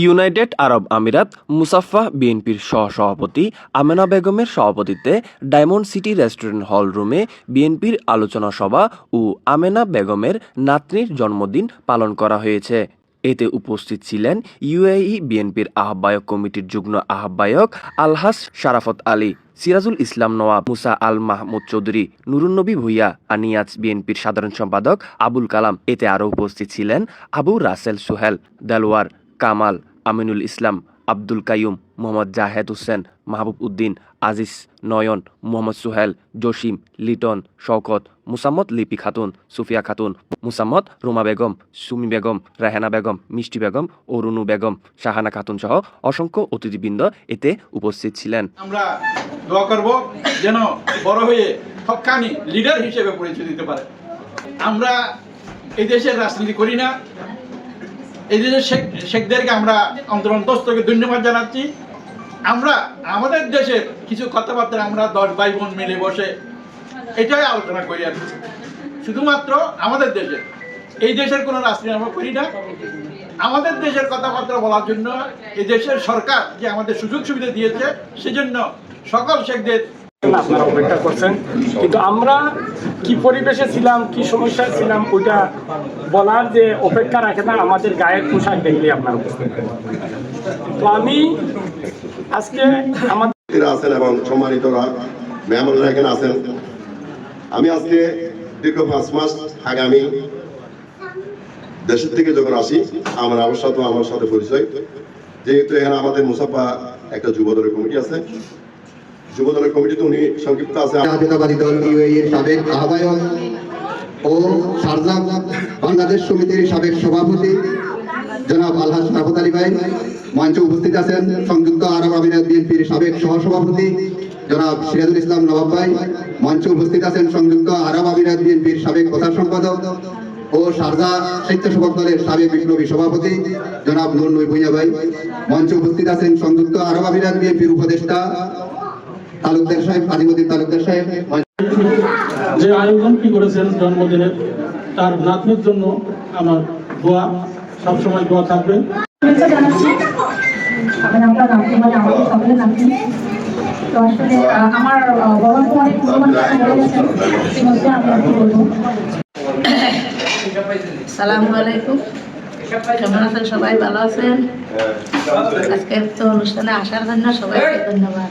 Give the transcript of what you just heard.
United আরব আমিরাত মুসাফফা বিএনপির সহসভাপতি আমেনা বেগমের সভাপতিত্বে ডায়মন্ড সিটি রেস্টুরেন্ট হল রুমে বিএনপির আলোচনা সভা ও আমেনা বেগমের নাতনির জন্মদিন পালন করা হয়েছে। এতে উপস্থিত ছিলেন ইউএই বিএনপির আহ্বায়ক কমিটির যুগ্ম আহ্বায়ক আলহাস শারাফত আলী, সিরাজুল ইসলাম নওয়াব, মুসা আল মাহমুদ চৌধুরী নুরুন্নবী ভুইয়া, আনিয়াজ বিএনপির সাধারণ সম্পাদক আবুল কালাম। এতে আরও উপস্থিত ছিলেন আবু রাসেল সুহেল, দেলওয়ার কামাল, আমিনুল ইসলাম, আব্দুল কাইয়ুম, মোহাম্মদ জাহেদ হোসেন, মাহবুব উদ্দিন, আজিজ নয়ন, মোহাম্মদ সুহেল, জসিম, লিটন, শওকত, মুসাম্মদ লিপি খাতুন, সুফিয়া খাতুন, মুসাম্মদ রুমা বেগম, সুমি বেগম, রাহেনা বেগম, মিষ্টি বেগম, অরুণু বেগম, শাহানা খাতুন সহ অসংখ্য অতিথিবৃন্দ এতে উপস্থিত ছিলেন। আমরা দোয়া করব যেন বড় হয়ে লিডার হিসেবে পরিচয় দিতে পারে। আমরা এই দেশের রাজনীতি করি না এই দেশের শেখ, শেখদেরকে আমরা অন্তর অন্তস্থকে ধন্যবাদ জানাচ্ছি। আমরা, আমাদের দেশের কিছু কথাবার্তা আমরা দশ ভাই বোন মিলে বসে এটাই আলোচনা করি আর। শুধুমাত্র আমাদের দেশের এই দেশের কোনো রাজনীতি আমরা করি না। আমাদের দেশের কথাবার্তা বলার জন্য এই দেশের সরকার যে আমাদের সুযোগ সুবিধা দিয়েছে, সেজন্য সকল শেখদের আপনারা অপেক্ষা করছেন। কিন্তু আমরা কি পরিবেশে ছিলাম, কি সমস্যায় ছিলাম, ওইটা বলার যে অপেক্ষা রাখে না, আমাদের গায়ের পোশাক দেখলে আপনারা তো আমি আজকে আমাদের আছেন এবং সম্মানিতরা মেহমানরা এখানে আছেন। আমি আজকে দীর্ঘ পাঁচ মাস আগে আমি দেশের থেকে যখন আসি, আমার আমার সাথে আমার সাথে পরিচয়। যেহেতু এখানে আমাদের মুসাফা একটা যুবদলের কমিটি আছে যুবদলের কমিটিতে উনি সংক্ষিপ্ত আছে। জাতীয়তাবাদী দল ইউএই এর সাবেক আহ্বায়ক ও শারজা বাংলাদেশ সমিতির সাবেক সভাপতি। জনাব আলহাজ রাফত আলী ভাই, মঞ্চে উপস্থিত আছেন সংযুক্ত আরব আমিরাত বিএনপির সাবেক সহসভাপতি জনাব সিরাজুল ইসলাম নবাব ভাই। মঞ্চে উপস্থিত আছেন সংযুক্ত আরব আমিরাত বিএনপির সাবেক প্রধান সম্পাদক ও শারজা স্বেচ্ছাসেবক দলের সাবেক বিপ্লবী সভাপতি জনাব নুর নই ভুইয়া ভাই। মঞ্চে উপস্থিত আছেন সংযুক্ত আরব আমিরাত বিএনপির উপদেষ্টা তালুকদার সাহেব আদিমুদ্দিন তালুকদার সাহেব যে আয়োজনটি করেছেন জন্মদিনের তার নাতনির জন্য আমার দোয়া সবসময় দোয়া থাকবে। তো আসলে আমার অনেক সালামু আলাইকুম। কেমন আছেন সবাই? ভালো আছেন? আজকের তো অনুষ্ঠানে আসার জন্য সবাইকে ধন্যবাদ।